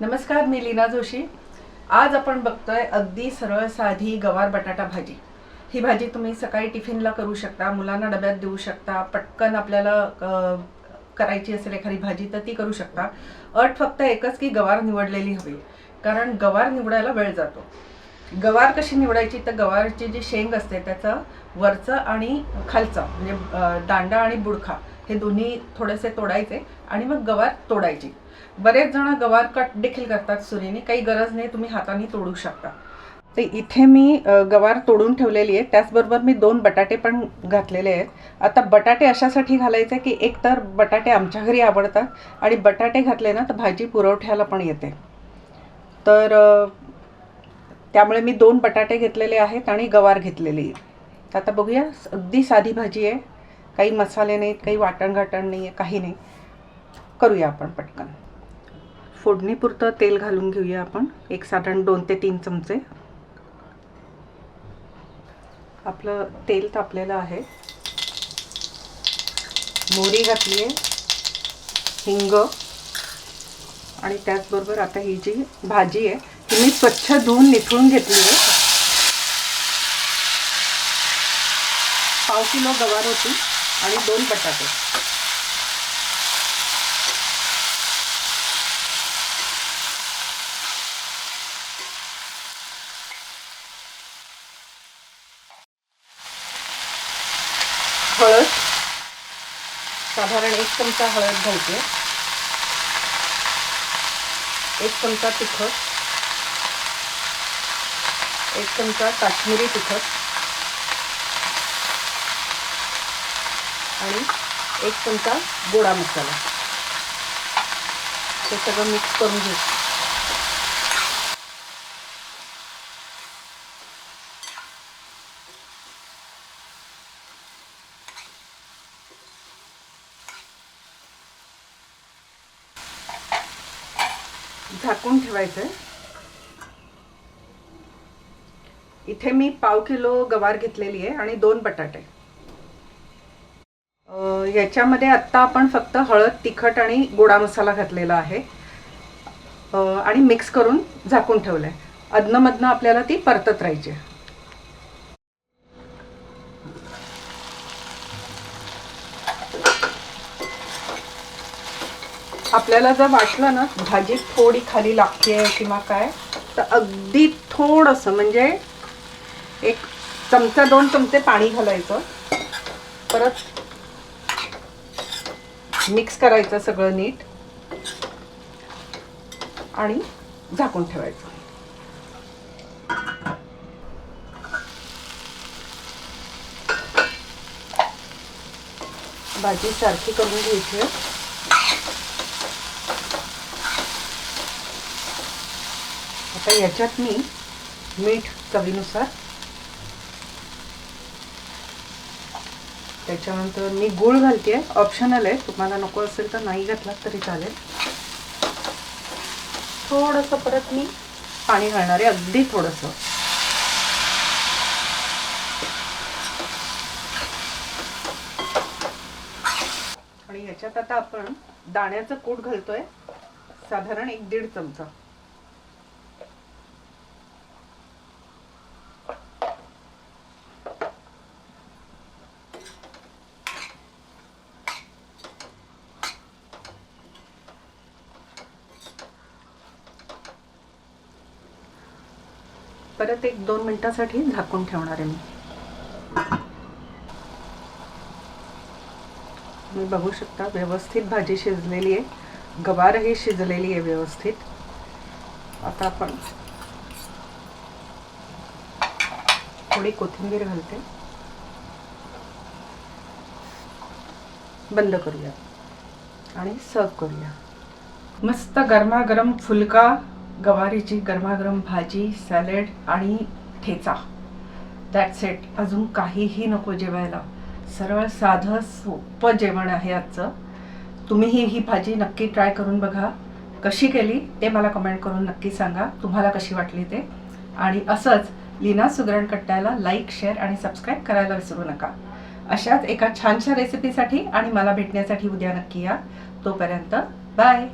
नमस्कार मी लीना जोशी. आज आपण बघतोय अगदी सरळ साधी गवार बटाटा भाजी. ही भाजी तुम्ही सकाळी टिफिनला करू शकता मुलांना डब्यात देऊ शकता पटकन आपल्याला करायची असेल एखादी भाजी तर ती करू शकता. अट फक्त एकच की गवार निवडलेली हवी कारण गवार निवडायला वेळ जातो. गवार कशी निवडायची? तर गवारची जी शेंग असते त्याचं वरचं आणि खालचं म्हणजे दांडा आणि बुडखा हे दोन्ही थोडेसे तोडायचे आणि मग गवार तोडायची. बरेच जण गवार कट देखील करतात सुरीने काही गरज नाही तुम्ही हाताने तोडू शकता. तर इथे मी गवार तोडून ठेवलेली आहे. त्याचबरोबर मी दोन बटाटे पण घातलेले आहेत. आता बटाटे अशासाठी घालायचे की एक तर बटाटे आमच्या घरी आवडतात आणि बटाटे घातले ना तर भाजी पुरवठ्याला पण येते. तर त्यामुळे मी दोन बटाटे घेतलेले आहेत आणि गवार घेतलेली आहे. आता बघूया अगदी साधी भाजी आहे. काही मसाले नाहीत काही वाटण घाटण नाही आहे काही नाही. करूया आपण पटकन. फोडणीपुरतं तेल घालून घेऊया आपण. एक साधारण दोन ते तीन चमचे. आपलं तेल तापलेलं आहे. मोहरी घातली आहे हिंग. आणि त्याचबरोबर आता ही जी भाजी आहे ती मी स्वच्छ धुवून निथळून घेतली आहे. पाव किलो गवार होती. आणि दोन बटाटे. हळद. साधारण एक चमचा हळद घालते. एक चमचा तिखट. एक चमचा काश्मीरी तिखट. आणि एक चमचा गोडा मसाला. हे सगळं मिक्स करून घेऊ. झाकून ठेवायचं आहे. इथे मी पाव किलो गवार घेतलेली आहे आणि दोन बटाटे. याच्यामध्ये आत्ता आपण फक्त हळद तिखट आणि गोडा मसाला घातलेला आहे. आणि मिक्स करून झाकून ठेवलं आहे अदनमधनं आपल्याला ती परतत राहायची आपल्याला जर वाटलं ना भाजी थोडी खाली लागते किंवा काय तर अगदी थोडंसं म्हणजे एक चमचा दोन चमचे पाणी घालायचं. परत मिक्स करायचं सगळं नीट. आणि झाकून ठेवायचं. भाजी सारखी करून घ्यायची. आहे आता याच्यात मी मीठ चवीनुसार त्याच्यानंतर मी गूळ घालते ऑप्शनल आहे. तुम्हाला नको असेल तर नाही घातला तरी चालेल. थोडंसं परत मी पाणी घालणार आहे. अगदी थोडंसं. आणि ह्याच्यात आता आपण दाण्याचं कूट घालतोय. साधारण एक दीड चमचा. परत एक दोन मिनटासाठी झाकून ठेवणार आहे मी. मी बघू शकता व्यवस्थित भाजी शिजलेली आहे. गवारही शिजलेली आहे व्यवस्थित. आता आपण थोडी कोथिंबीर घालते. बंद करूया. आणि सर्व करूया. मस्त गरमागरम फुलका गवारीची गरमागरम भाजी सॅलेड आणि ठेचा. दॅट्स इट अजून काहीही नको जेवायला. सरळ साधं सोपं जेवण आहे आजचं. तुम्हीही ही भाजी नक्की ट्राय करून बघा. कशी केली ते मला कमेंट करून नक्की सांगा. तुम्हाला कशी वाटली ते. आणि असंच लीना सुगरण कट्ट्याला लाईक शेअर आणि सबस्क्राईब करायला विसरू नका. अशाच एका छानशा रेसिपीसाठी आणि मला भेटण्यासाठी उद्या नक्की या. तोपर्यंत बाय